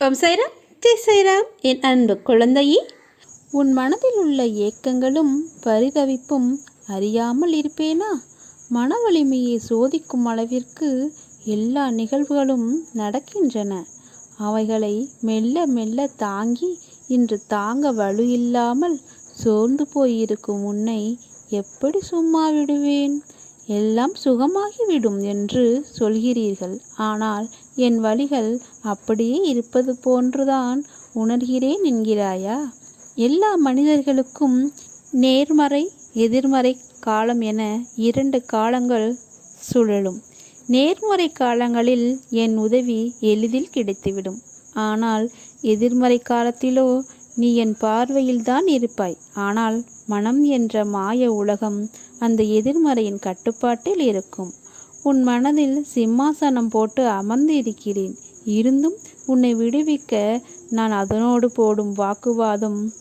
ஓம் சைராம் ஜெய் சைராம் என் அன்பு குழந்தையே. உன் மனதில் உள்ள ஏக்கங்களும் பரிதவிப்பும் அறியாமல் இருப்பேனா? மன வலிமையை சோதிக்கும் அளவிற்கு எல்லா நிகழ்வுகளும் நடக்கின்றன. அவைகளை மெல்ல மெல்ல தாங்கி இன்று தாங்க வலு இல்லாமல் சோர்ந்து போயிருக்கும் உன்னை எப்படி சும்மா விடுவேன்? எல்லாம் சுகமாகிவிடும் என்று சொல்கிறீர்கள். ஆனால் என் வழிகள் அப்படியே இருப்பது போன்றுதான் உணர்கிறேன் என்கிறாயா? எல்லா மனிதர்களுக்கும் நேர்மறை எதிர்மறை காலம் என இரண்டு காலங்கள் சுழலும். நேர்மறை காலங்களில் என் உதவி எளிதில் கிடைத்துவிடும். ஆனால் எதிர்மறை காலத்திலோ நீ என் பார்வையில்தான் இருப்பாய். ஆனால் மனம் என்ற மாய உலகம் அந்த எதிர்மறையின் கட்டுப்பாட்டில் இருக்கும். உன் மனதில் சிம்மாசனம் போட்டு அமர்ந்து இருக்கிறேன் இருந்தும் உன்னை விடுவிக்க நான் அதனோடு போடும் வாக்குவாதம்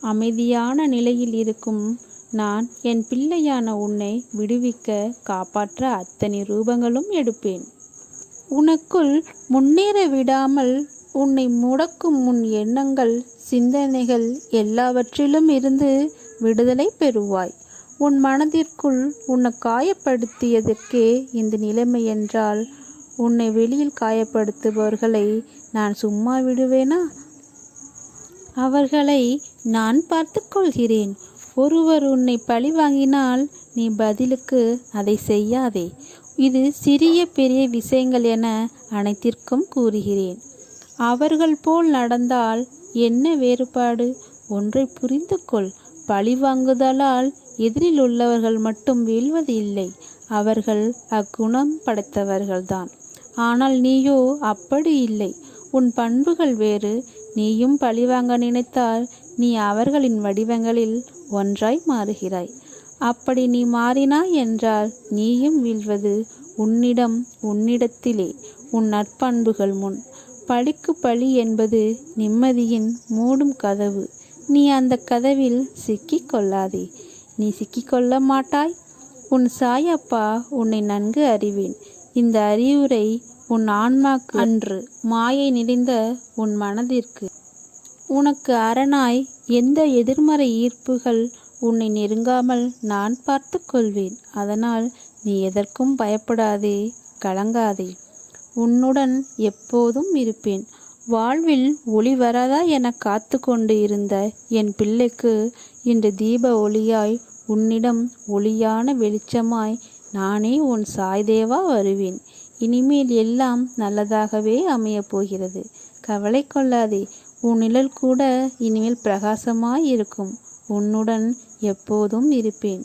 அமைதியான நிலையில் இருக்கும். நான் என் பிள்ளையான உன்னை விடுவிக்க காப்பாற்ற அத்தனை ரூபங்களும் எடுப்பேன். உனக்குள் முன்னேற விடாமல் உன்னை முடக்கும் உன் எண்ணங்கள் சிந்தனைகள் எல்லாவற்றிலும் இருந்து விடுதலை பெறுவாய். உன் மனதிற்குள் உன்னை காயப்படுத்தியதற்கே இந்த நிலைமை என்றால் உன்னை வெளியில் காயப்படுத்துபவர்களை நான் சும்மா விடுவேனா? அவர்களை நான் பார்த்து கொள்கிறேன். ஒருவர் உன்னை பழி வாங்கினால் நீ பதிலுக்கு அதை செய்யாதே. இது சிறிய பெரிய விஷயங்கள் என அனைத்திற்கும் கூறுகிறேன். அவர்கள் போல் நடந்தால் என்ன வேறுபாடு? ஒன்றை புரிந்து கொள் பழி வாங்குதலால் எதிரில் உள்ளவர்கள் மட்டும் வீழ்வது இல்லை. அவர்கள் அக்குணம் படைத்தவர்கள்தான். ஆனால் நீயோ அப்படி இல்லை. உன் பண்புகள் வேறு. நீயும் பழிவாங்க நினைத்தால் நீ அவர்களின் வடிவங்களில் ஒன்றாய் மாறுகிறாய். அப்படி நீ மாறினாய் என்றால் நீயும் வீழ்வது உன்னிடம் உன்னிடத்திலே உன் நற்பண்புகள் முன். பழிக்கு பழி என்பது நிம்மதியின் மூடும் கதவு. நீ அந்த கதவில் சிக்கிக் கொள்ளாதே. நீ சிக்கிக்கொள்ள மாட்டாய். உன் சாயப்பா உன்னை நன்கு அறிவேன். இந்த அறிவுரை உன் ஆன்மாக்கு அன்று மாயை நிறைந்த உன் மனதிற்கு. உனக்கு அரணாய் எந்த எதிர்மறை ஈர்ப்புகள் உன்னை நெருங்காமல் நான் பார்த்து கொள்வேன். அதனால் நீ எதற்கும் பயப்படாதே கலங்காதே. உன்னுடன் எப்போதும் இருப்பேன். வாழ்வில் ஒளி வராதா என காத்து கொண்டு இருந்த என் பிள்ளைக்கு இன்று தீப ஒளியாய் உன்னிடம் ஒளியான வெளிச்சமாய் நானே உன் சாய்தேவா வருவேன். இனிமேல் எல்லாம் நல்லதாகவே அமையப் போகிறது. கவலை கொள்ளாதே உன் நிழல் கூட இனிமேல் பிரகாசமாய் இருக்கும். உன்னுடன் எப்போதும் இருப்பேன்.